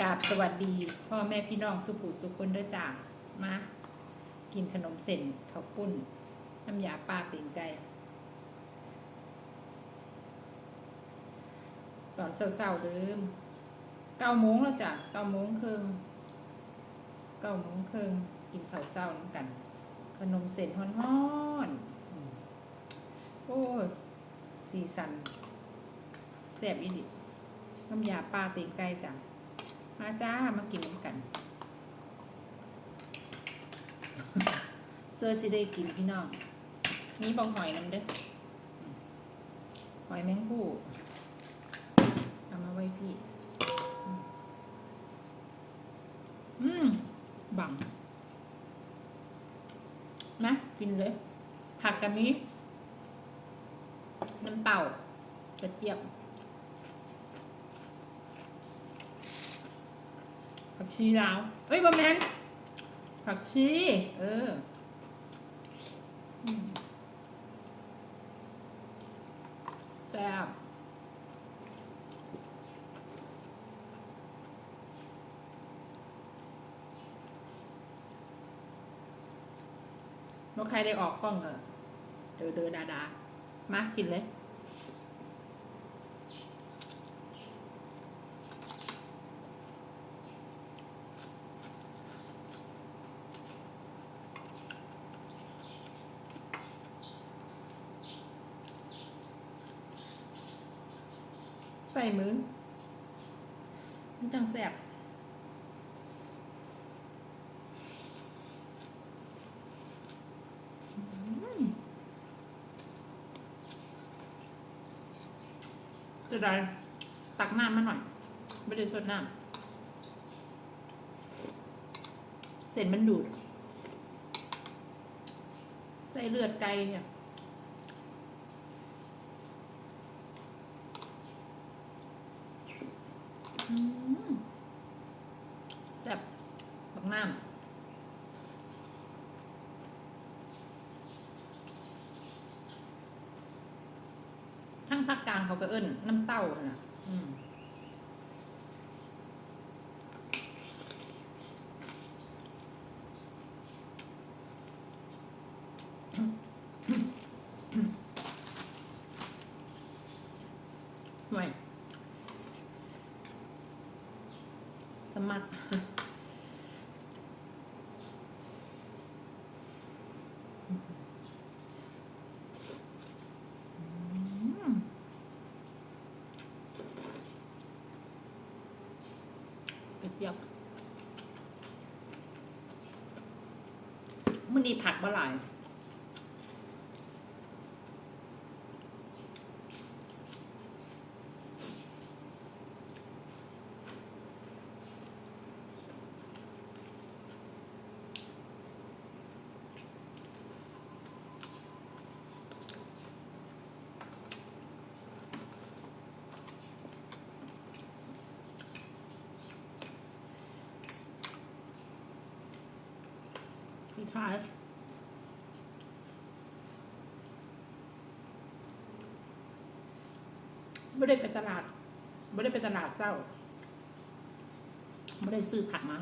กราบสวัสดี พ่อแม่พี่น้องสุขุสุคนเด้อจ้ามากินขนมเส้นข้าวปุ้น น้ำยาปลาตีนไก่ตอนเศร้าๆเดิมเก้าโมงแล้วจ้ะเก้าโมงครึ่งเก้าโมงครึ่งกินข้าวเศร้าน้ำกัน ขนมเส้นฮ้อนๆอืมโอ้สีสันแซ่บอีดิน้ำยาปลาตีนไก่จ้ะ มาจ้า มากินน้ำกัน เสื้อสิได้กินพี่น้อง นี่บองหอยน้ำเด้อหอยแมงผู้เอามาไว้พี่ อืม บังนะกินเลย ผักกันนี้ มันเต่ากระเจี๊ยบ ผักชีลาว เอ้ยบะแมนผักชี เอออืมแซ่บนกใครได้ออกกล้องเออเดอเดอดาดามากินเลย ใส่มือมันจังแสบอืมจะได้ตักน้ำมาหน่อย ไม่ได้สดน้ำเส้นมันดูด ใส่เลือดไก่เนี่ย อืม แซ่บบักน้ำทั้งภาคกลางเขาก็เอิ้นน้ำเต้านน่ะอืมห่วย มัครอืมกระเจี๊ยบมันนี้ผักบ่หลาย คล้ายๆไม่ได้ไปตลาดไม่ได้ไปตลาดเศร้าไม่ได้ซื้อผักมา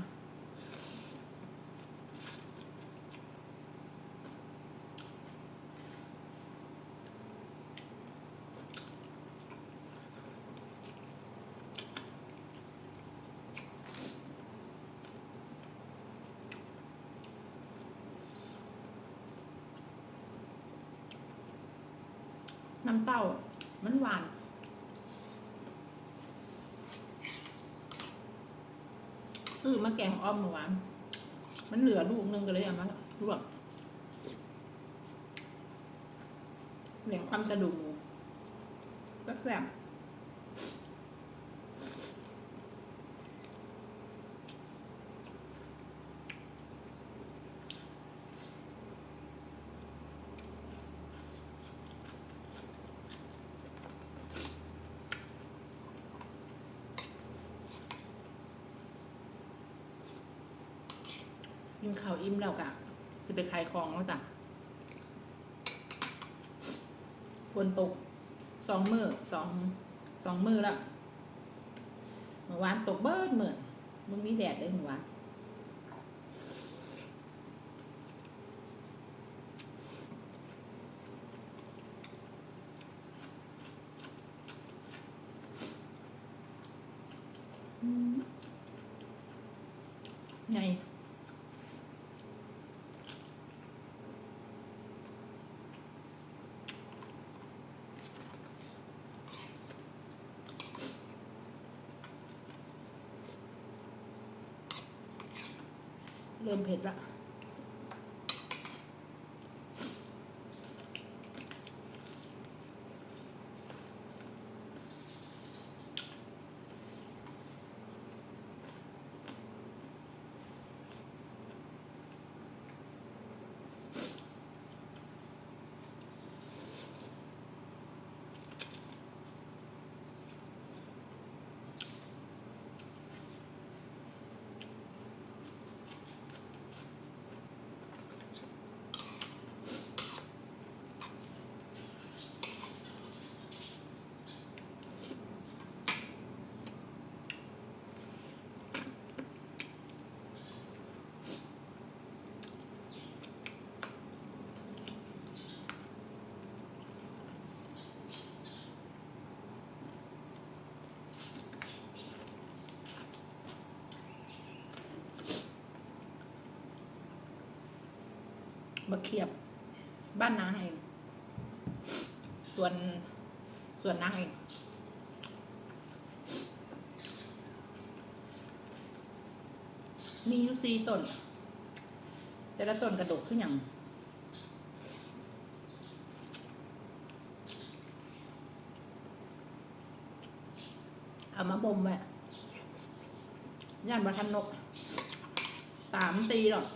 น้ำเต้า มันหวานซื้อมาแกงอ้อมเมื่อวานมันเหลือลูกนึงก็เลยเอามาลวกเหลียงความกระดูกแซ่บๆ กินข้าวอิ่มแล้วกะจะไปขายของแล้วจ้ะฝนตกสองมือสองสองมือแล้วเมื่อวานตกเบิดเหมือนมึงมีแดดเลยหนูวะอืมไง เริ่มเผ็ดละ มาเขียบ บ้านนางเอง ส่วนส่วนนางเองมีอยู่สี่ต้น แต่ละต้นกระดกขึ้นอย่างเอามาบ่มไว้ย่านบะทันนก ตามตีหรอก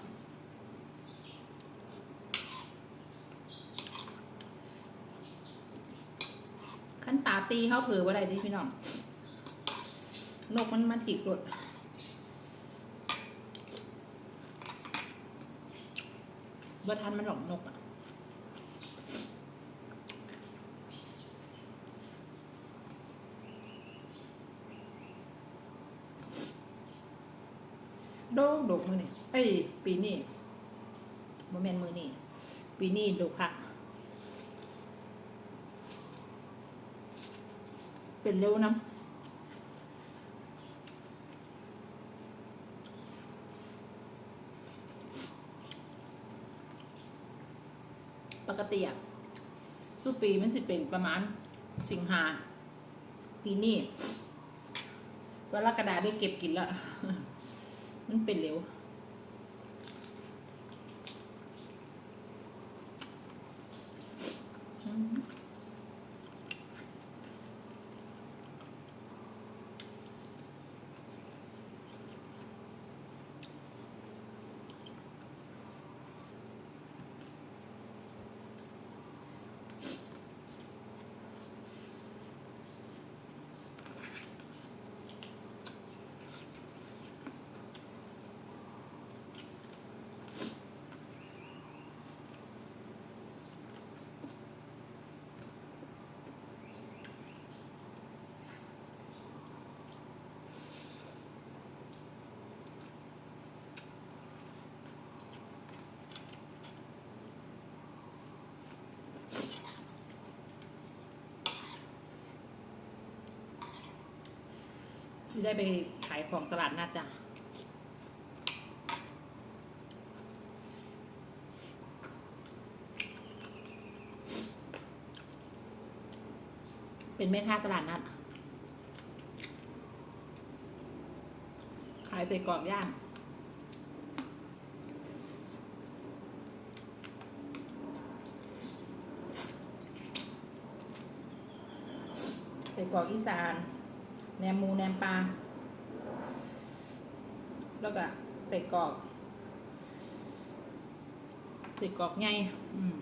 ขั้น ตีเขาเผือว่าอะไรดิพี่น้อง นกมันมาจิกรถบ่าทันมันหลอกนกอะโดกดกมือนี่เอ้ย ปีนี้โมเมนมือนี่ปีนี้ดกค่ะ เป็นเร็วน้ำปกติอะสู้ปีมันสิเป็นประมาณสิงหาปีนี้กรกฎาได้เก็บกินแล้วมันเป็นเร็ว สิได้ไปขายของตลาดนัดจ้ะเป็นแม่ค้าตลาดนัด ขายไปกรอบย่าง ใส่กรอกอีสาน แหนมหมูแหนมปลา แล้วก็ใส่กรอกใส่กรอกไงอืม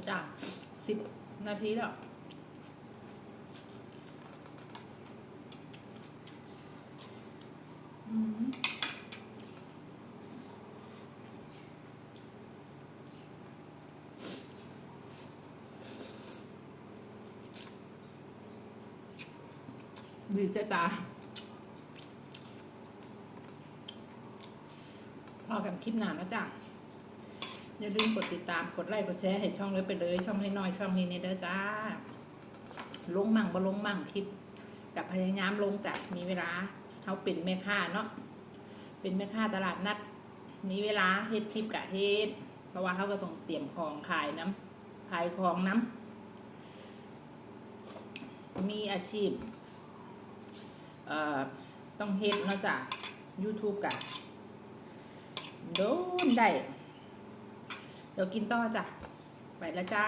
แล้วจ้าสิบนาทีแล้วดีเสยตาพอกันคลิปหนานะจ๊ะ อย่าลืมกดติดตามกดไลค์กดแชร์ให้ช่องเลยไปเลย ช่องให้น้อยช่องนี้เนี่ยเด้อจ้า ลงมั่งบ่ลงมั่งคลิปกับพยายามลงจากมีเวลาเขาเป็นแม่ค้าเนาะเป็นแม่ค้าตลาดนัด มีเวลาเฮ็ดคลิปกะเฮ็ดเพราะว่าเขาก็ต้องเตรียมของขายน้ำขายของน้ำมีอาชีพเอ่อต้องเฮ็ดเนาะจ้ะ YouTube กะโดนได้ เดี๋ยวกินต่อจ้ะไปแล้วจ้า